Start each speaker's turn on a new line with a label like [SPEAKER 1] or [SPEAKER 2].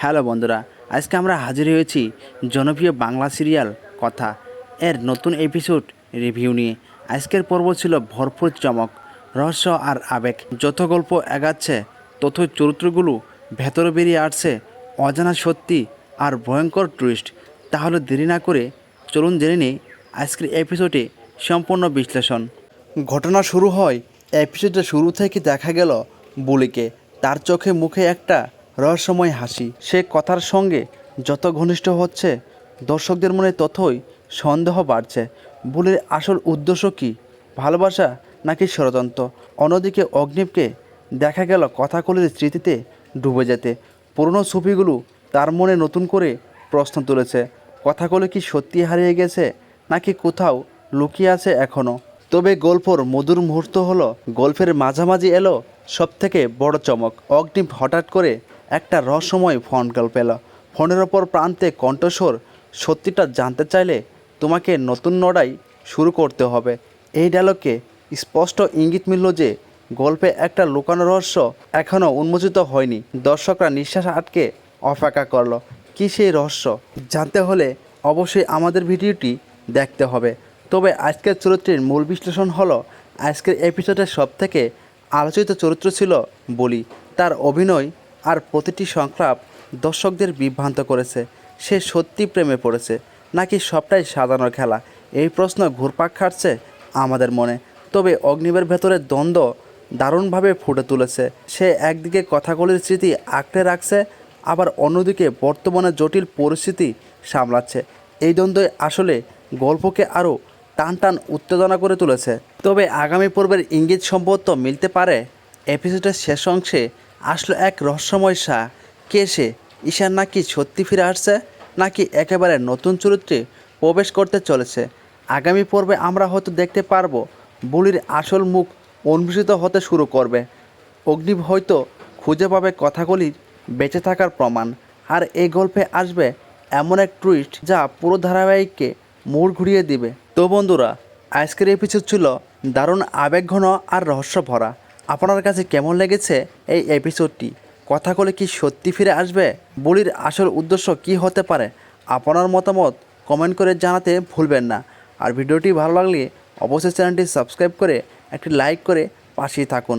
[SPEAKER 1] Hello বন্ধুরা, আজকে আমরা হাজির হয়েছি জনপ্রিয় বাংলা সিরিয়াল কথা এর নতুন এপিসোড রিভিউ নিয়ে। আজকের পর্ব ছিল ভরপুর চমক, রহস্য আর আবেগ। যত গল্প এগাচ্ছে, তত চরিত্রগুলো ভেতরে বেরিয়ে আসছে অজানা সত্যি আর ভয়ঙ্কর টুইস্ট তাহলে দেরি না করে চলুন জেনে নিই আজকের এপিসোডে সম্পূর্ণ বিশ্লেষণ। ঘটনা শুরু হয় এপিসোডের শুরু থেকে দেখা গেল বুলিকে। তার চোখে মুখে একটা রহস্যময় হাসি। সে কথার সঙ্গে যত ঘনিষ্ঠ হচ্ছে, দর্শকদের মনে ততই সন্দেহ বাড়ছে। বুলির আসল উদ্দেশ্য কী? ভালোবাসা নাকি ষড়যন্ত্র? অন্যদিকে অগ্নিবকে দেখা গেল কথাকলির স্মৃতিতে ডুবে যেতে। পুরনো ছবিগুলো তার মনে নতুন করে প্রশ্ন তুলেছে কথাগুলো কি সত্যি হারিয়ে গেছে নাকি কোথাও লুকিয়ে আছে এখনও তবে গল্পর মধুর মুহূর্ত হলো, গল্পের মাঝামাঝি এলো সব থেকে বড় চমক। অগ্নি হঠাৎ করে একটা রহস্যময় ফোন কল পেল। ফোনের ওপর প্রান্তে কণ্ঠস্বর, সত্যিটা জানতে চাইলে তোমাকে নতুন লড়াই শুরু করতে হবে। এই ডায়লগে স্পষ্ট ইঙ্গিত মিলল যে, গল্পে একটা লুকানো রহস্য এখনও উন্মোচিত হয়নি। দর্শকরা নিঃশ্বাস আটকে অপেক্ষা করল, কী সেই রহস্য? জানতে হলে অবশ্যই আমাদের ভিডিওটি দেখতে হবে। তবে আজকের চরিত্রের মূল বিশ্লেষণ হলো, আজকের এপিসোডের সব থেকে আলোচিত চরিত্র ছিল বলি। তার অভিনয় আর প্রতিটি সংলাপ দর্শকদের বিভ্রান্ত করেছে। সে সত্যি প্রেমে পড়েছে, নাকি সবটাই সাজানোর খেলা? এই প্রশ্ন ঘুরপাক খাটছে আমাদের মনে। তবে অগ্নিবের ভেতরে দ্বন্দ্ব দারুণভাবে ফুটে তুলেছে। সে একদিকে কথাগুলির স্মৃতি আঁকড়ে রাখছে, আবার অন্যদিকে বর্তমানে জটিল পরিস্থিতি সামলাচ্ছে। এই দ্বন্দ্বই আসলে গল্পকে আরও টান টান উত্তেজনা করে তুলেছে। তবে আগামী পর্বের ইঙ্গিত সম্ভবত মিলতে পারে। এপিসোডের শেষ অংশে আসলো এক রহস্যময় সা। কে সে? ঈশান নাকি সত্যি ফিরে আসছে? নাকি একেবারে নতুন চরিত্রে প্রবেশ করতে চলেছে? আগামী পর্বে আমরা হয়তো দেখতে পারব বুলির আসল মুখ অন্বেষিত হতে শুরু করবে। অগ্নিব হয়তো খুঁজে পাবে কথাগুলির বেঁচে থাকার প্রমাণ। আর এই গল্পে আসবে এমন এক টুইস্ট যা পুরো ধারাবাহিককে মোড় ঘুরিয়ে দিবে। তো বন্ধুরা, আজকের এপিসোড ছিল দারুণ আবেগঘন আর রহস্য ভরা আপনার কাছে কেমন লেগেছে এই এপিসোডটি কথাগুলো কি সত্যি ফিরে আসবে? বলির আসল উদ্দেশ্য কি হতে পারে? আপনার মতামত কমেন্ট করে জানাতে ভুলবেন না। আর ভিডিওটি ভালো লাগলে অবশ্যই চ্যানেলটি সাবস্ক্রাইব করে একটি লাইক করে পাশেই থাকুন।